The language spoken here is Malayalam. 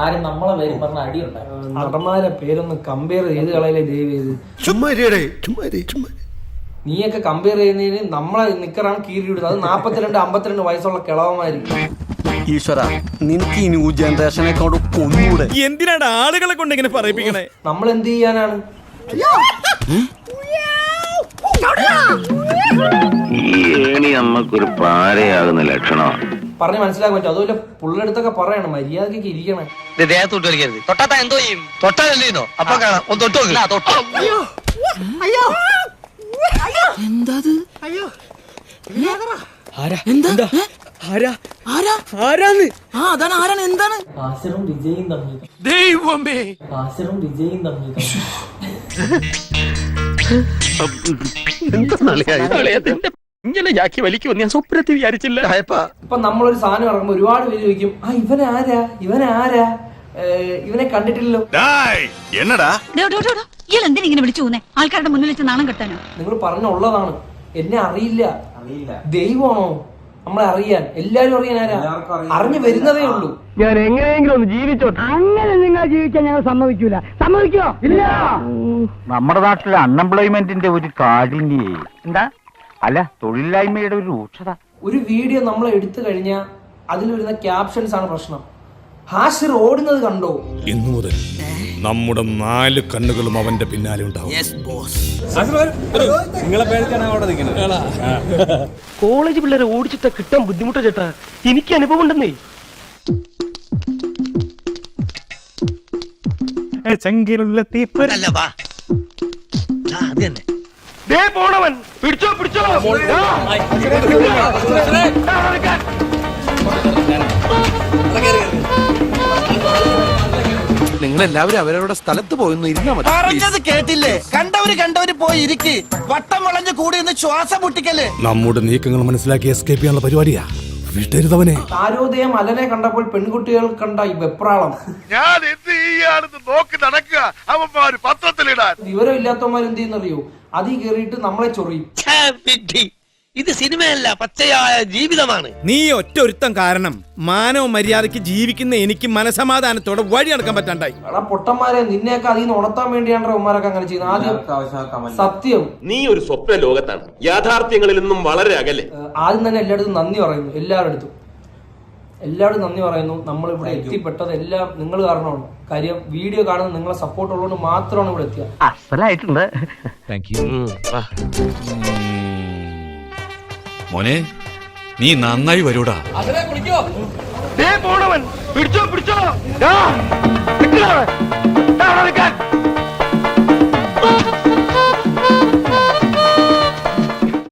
ആരും നമ്മളെ പേര് പറഞ്ഞ അടിയുണ്ടായി നടന്മാരെ പേരൊന്ന് കമ്പയർ ചെയ്ത് കളയിലെ ചുമ്മാരി ചുമ്മാ നീയൊക്കെ കമ്പയർ ചെയ്യുന്നതിന് നമ്മളെ നിക്കറാണ് കീറിയിടുന്നത് അത് നാപ്പത്തിരണ്ട് അമ്പത്തിരണ്ട് വയസ്സുള്ള കിളവന്മാരിക്കും ഈശ്വര നിനക്ക് ഈ ന്യൂ ജനറേഷനെ കൊണ്ട് കൊന്നൂടെ എന്തിനാണ് ആളുകളെ കൊണ്ട് ഇങ്ങനെ പറയിപ്പിക്കണേ? നമ്മൾ എന്ത് ചെയ്യാനാണ്? ഈ ഏണി നമ്മക്കൊരു പാരയാകുന്ന ലക്ഷണമാണ് പറഞ്ഞ് മനസ്സിലാക്കാൻ പറ്റും. അതുപോലെ പുള്ളിടത്തൊക്കെ പറയണം മര്യാദക്കൊക്കെ ഇരിക്കണേ. ആസിറും വിജയും തമ്മിൽ. ദൈവമേ. വിജയും തമ്മിൽ. ഇങ്ങനെ ജാക്കി വലിക്കുമെന്ന് ഞാൻ സ്വപ്നത്തിൽ വിചാരിച്ചില്ല. ഇപ്പൊ നമ്മളൊരു സാധനം ഇറങ്ങുമ്പോ ഒരുപാട് പേര് ചോദിക്കും ആ ഇവൻ ആരാ? ഇവൻ ആരാ? ഏഹ്, ഇവനെ കണ്ടിട്ടില്ലല്ലോ. എന്നടാ? ഇയാൾ എന്തിനാ ഇങ്ങനെ വിളിച്ചു പോകുന്നേ? ആൾക്കാരുടെ മുന്നിൽ വെച്ച് നാണം കെട്ടാനോ? നിങ്ങൾ പറഞ്ഞുള്ളതാണ്. എന്നെ അറിയില്ല. അറിയില്ല. ദൈവമാണോ നമ്മളെ അറിയാൻ? എല്ലാരും അറിയാൻ ആരാ? അറിഞ്ഞു വരുന്നതേ ഉള്ളൂ. ഞാൻ എങ്ങനെയെങ്കിലും ഒന്ന് ജീവിച്ചോട്ടെ അങ്ങനെ നിങ്ങൾ ജീവിക്കാൻ ഞങ്ങൾ സമ്മതിക്കൂല. സമ്മതിക്കോ? ഇല്ല. നമ്മുടെ നാട്ടിലെ അൺഎംപ്ലോയ്മെന്റിന്റെ ഒരു കാഠിന്യേ. എന്താ? അല്ല തൊഴിലില്ലായ്മയുടെ ഒരു രൂക്ഷത. ഒരു വീഡിയോ നമ്മൾ എടുത്തു കഴിഞ്ഞാൽ അതിൽ വരുന്ന ക്യാപ്ഷൻസ് ആണ് പ്രശ്നം. ഹാഷിർ ഓടുന്നത് കണ്ടോ? ഇന്നു മുതൽ നമ്മുടെ നാല് കണ്ണുകളും അവന്റെ പിന്നാലെ ഉണ്ടാവും. കോളേജ് പിള്ളേരെ ഓടിച്ചിട്ട് കിട്ടാൻ ബുദ്ധിമുട്ട് ചേട്ടാ. എനിക്ക് അനുഭവം ഉണ്ടെന്നേ. ചെങ്കിലുള്ള തീപ്പ് അല്ല വാ. ആ, അത് തന്നെ. ദേ പോണവൻ. പിടിച്ചോ പിടിച്ചോ. നിങ്ങൾ എല്ലാവരും അവരവരുടെ സ്ഥലത്ത് പോയിന്ന് ഇരുന്നാ മതി പറഞ്ഞത് കേട്ടില്ലേ? കണ്ടവര് കണ്ടവര് പോയി ഇരിക്ക്. വട്ടം വളഞ്ഞ് കൂടി ഒന്ന് ശ്വാസം മുട്ടിക്കല്ലേ? നമ്മുടെ നീക്കങ്ങൾ മനസ്സിലാക്കി എസ്കേപ്പ് ചെയ്യാനുള്ള പരിപാടിയാ. വിട്ടരുതവനെ താരോദയം അലനെ കണ്ടപ്പോൾ പെൺകുട്ടികൾ കണ്ട ഈ വെപ്രാളം. ഞാൻ ചെയ്യാണെന്ന് നോക്കി നടക്കുക. അവന്മാര് പത്രത്തിലിടാൻ വിവരം ഇല്ലാത്തവന്മാർ എന്ത് ചെയ്യുന്നറിയോ? അതിൽ കയറിയിട്ട് നമ്മളെ ചൊറിയും. ഇത് സിനിമയല്ല പച്ചയായ ജീവിതമാണ്. നീ ഒറ്റ ഒരുത്തം കാരണം മാനവ മര്യാദയ്ക്ക് ജീവിക്കുന്ന എനിക്ക് മനസമാധാനത്തോടെ വഴി നടക്കാൻ പറ്റാണ്ടായി. എടാ പൊട്ടന്മാരെ നിന്നെയൊക്കെ അതിൽ നിന്ന് ഉണർത്താൻ വേണ്ടിയാണ് ഉമ്മാരൊക്കെ അങ്ങനെ ചെയ്യുന്നത്. ആദ്യം സത്യം. നീ ഒരു സ്വപ്ന ലോകത്താണ് യാഥാർത്ഥ്യങ്ങളിൽ നിന്നും വളരെ അകലെ. ആദ്യം തന്നെ എല്ലായിടത്തും നന്ദി പറയുന്നു എല്ലാവരുടെ എല്ലാവരും നന്ദി പറയുന്നു. നമ്മൾ ഇവിടെ എത്തിപ്പെട്ടത് എല്ലാം നിങ്ങൾ കാരണമാണ്. കാര്യം വീഡിയോ കാണുന്ന നിങ്ങളെ സപ്പോർട്ട് ഉള്ളതുകൊണ്ട് മാത്രമാണ് ഇവിടെ എത്തിയത് അസലായിട്ടുണ്ട്. മോനെ നീ നന്നായി വരൂടാ. ദേ പോണവൻ. പിടിച്ചോ പിടിച്ചോ. ദാ.